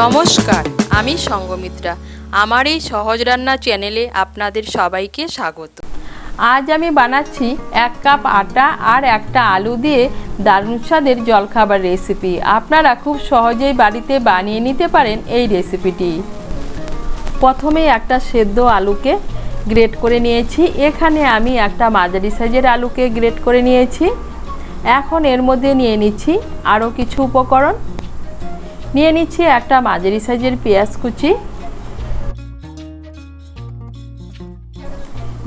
নমস্কার, আমি সঙ্গমিত্রা। আমার এই সহজ রান্না চ্যানেলে আপনাদের সবাইকে স্বাগত। আজ আমি বানাচ্ছি এক কাপ আটা আর একটা আলু দিয়ে দারুণ স্বাদের জলখাবার রেসিপি। আপনারা খুব সহজেই বাড়িতে বানিয়ে নিতে পারেন এই রেসিপিটি। প্রথমে একটা সেদ্ধ আলুকে গ্রেট করে নিয়েছি। এখানে আমি একটা মাঝারি সাইজের আলুকে গ্রেট করে নিয়েছি। এখন এর মধ্যে নিয়ে নিচ্ছি আরও কিছু উপকরণ। নিয়ে নিচ্ছি একটা মাঝারি সাইজের পেঁয়াজ কুচি।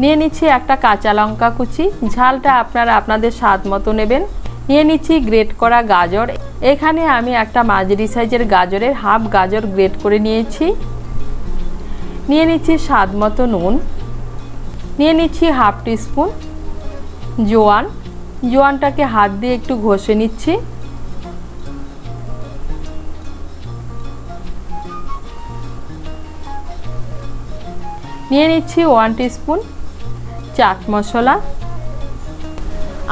নিয়ে নিচ্ছি একটা কাঁচা লঙ্কা কুচি। ঝালটা আপনারা আপনাদের স্বাদ মতো নেবেন। নিয়ে নিচ্ছি গ্রেট করা গাজর। এখানে আমি একটা মাঝারি সাইজের গাজরের হাফ গাজর গ্রেট করে নিয়েছি। নিয়ে নিচ্ছি স্বাদ মতো নুন। নিয়ে নিচ্ছি হাফ টিস্পুন জোয়ান। জোয়ানটাকে হাত দিয়ে একটু ঘষে নিচ্ছি। নিয়ে নিচ্ছি ওয়ান টিস্পুন চাট মশলা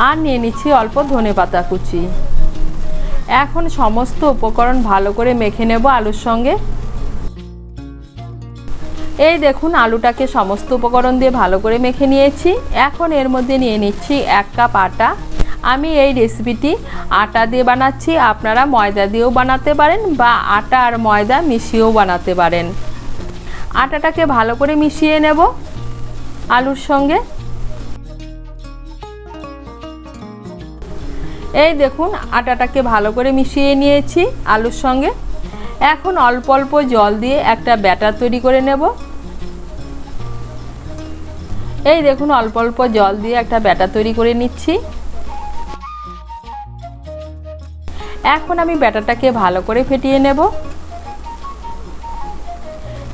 আর নিয়ে নিচ্ছি অল্প ধনে পাতা কুচি। এখন সমস্ত উপকরণ ভালো করে মেখে নেব আলুর সঙ্গে। এই দেখুন, আলুটাকে সমস্ত উপকরণ দিয়ে ভালো করে মেখে নিয়েছি। এখন এর মধ্যে নিয়ে নিচ্ছি এক কাপ আটা। আমি এই রেসিপিটি আটা দিয়ে বানাচ্ছি। আপনারা ময়দা দিয়েও বানাতে পারেন বা আটা আর ময়দা মিশিয়েও বানাতে পারেন। আটাটাকে ভালো করে মিশিয়ে নেব আলুর সঙ্গে। এই দেখুন, আটাটাকে ভালো করে মিশিয়ে নিয়েছি আলুর সঙ্গে। এখন অল্প অল্প জল দিয়ে একটা ব্যাটার তৈরি করে নেব। এই দেখুন, অল্প অল্প জল দিয়ে একটা ব্যাটার তৈরি করে নিচ্ছি। এখন আমি ব্যাটারটাকে ভালো করে ফেটিয়ে নেব।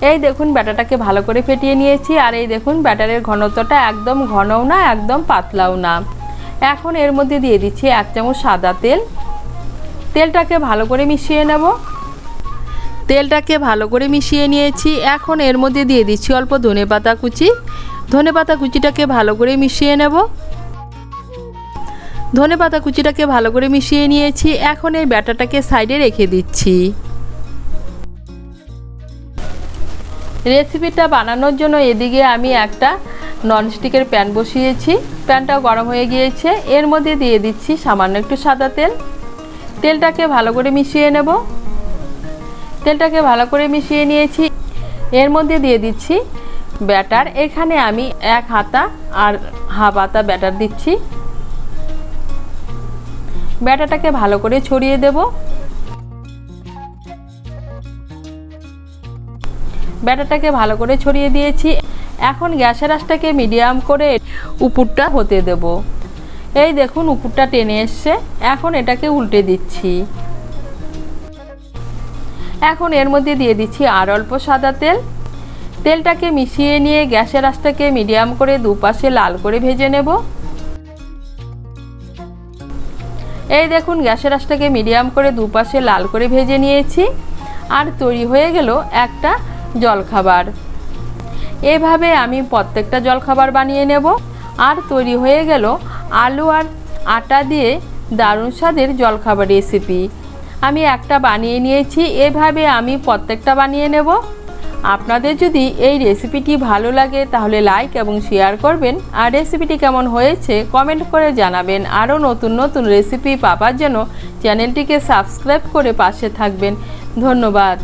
এই দেখুন ব্যাটারটাকে ভালো করে ফেটিয়ে নিয়েছি, আর এই দেখুন ব্যাটারের ঘনত্বটা একদম ঘনও না, একদম পাতলাও না। এখন এর মধ্যে দিয়ে দিচ্ছি এক চামচ সাদা তেল। তেলটাকে ভালো করে মিশিয়ে নেব। তেলটাকে ভালো করে মিশিয়ে নিয়েছি। এখন এর মধ্যে দিয়ে দিচ্ছি অল্প ধনে পাতা কুচি। ধনে পাতা কুচিটাকে ভালো করে মিশিয়ে নেব। ধনে পাতা কুচিটাকে ভালো করে মিশিয়ে নিয়েছি। এখন এই ব্যাটাটাকে সাইডে রেখে দিচ্ছি। রেসিপিটা বানানোর জন্য এদিকে আমি একটা ননস্টিকের প্যান বসিয়েছি। প্যানটাও গরম হয়ে গিয়েছে। এর মধ্যে দিয়ে দিচ্ছি সামান্য একটু সাদা তেল। তেলটাকে ভালো করে মিশিয়ে নেব। তেলটাকে ভালো করে মিশিয়ে নিয়েছি। এর মধ্যে দিয়ে দিচ্ছি ব্যাটার। এখানে আমি এক হাতা আর হাফ হাতা ব্যাটার দিচ্ছি। ব্যাটারটাকে ভালো করে ছড়িয়ে দেবো। ব্যাটারটাকে ভালো করে ছড়িয়ে দিয়েছি। এখন গ্যাসের আঁচটাকে মিডিয়াম করে উপুরটা হতে দেব। এই দেখুন, উপুরটা টেনে এসছে। এখন এটাকে উল্টে দিচ্ছি। এখন এর মধ্যে দিয়ে দিচ্ছি আর অল্প সাদা তেল। তেলটাকে মিশিয়ে নিয়ে গ্যাসের আঁচটাকে মিডিয়াম করে দুপাশে লাল করে ভেজে নেব। এই দেখুন, গ্যাসের আঁচটাকে মিডিয়াম করে দুপাশে লাল করে ভেজে নিয়েছি। আর তৈরি হয়ে গেল একটা জলখাবার। এভাবে আমি প্রত্যেকটা জলখাবার বানিয়ে নেব। আর তৈরি হয়ে গেল আলু আর আটা দিয়ে দারুণ স্বাদের জলখাবার রেসিপি আমি একটা বানিয়ে নিয়েছি, এভাবে আমি প্রত্যেকটা বানিয়ে নেব। আপনাদের যদি এই রেসিপিটি ভালো লাগে, তাহলে লাইক এবং শেয়ার করবেন। আর রেসিপিটি কেমন হয়েছে কমেন্ট করে জানাবেন। আরও নতুন নতুন রেসিপি পাবার জন্য চ্যানেলটিকে সাবস্ক্রাইব করে পাশে থাকবেন। ধন্যবাদ।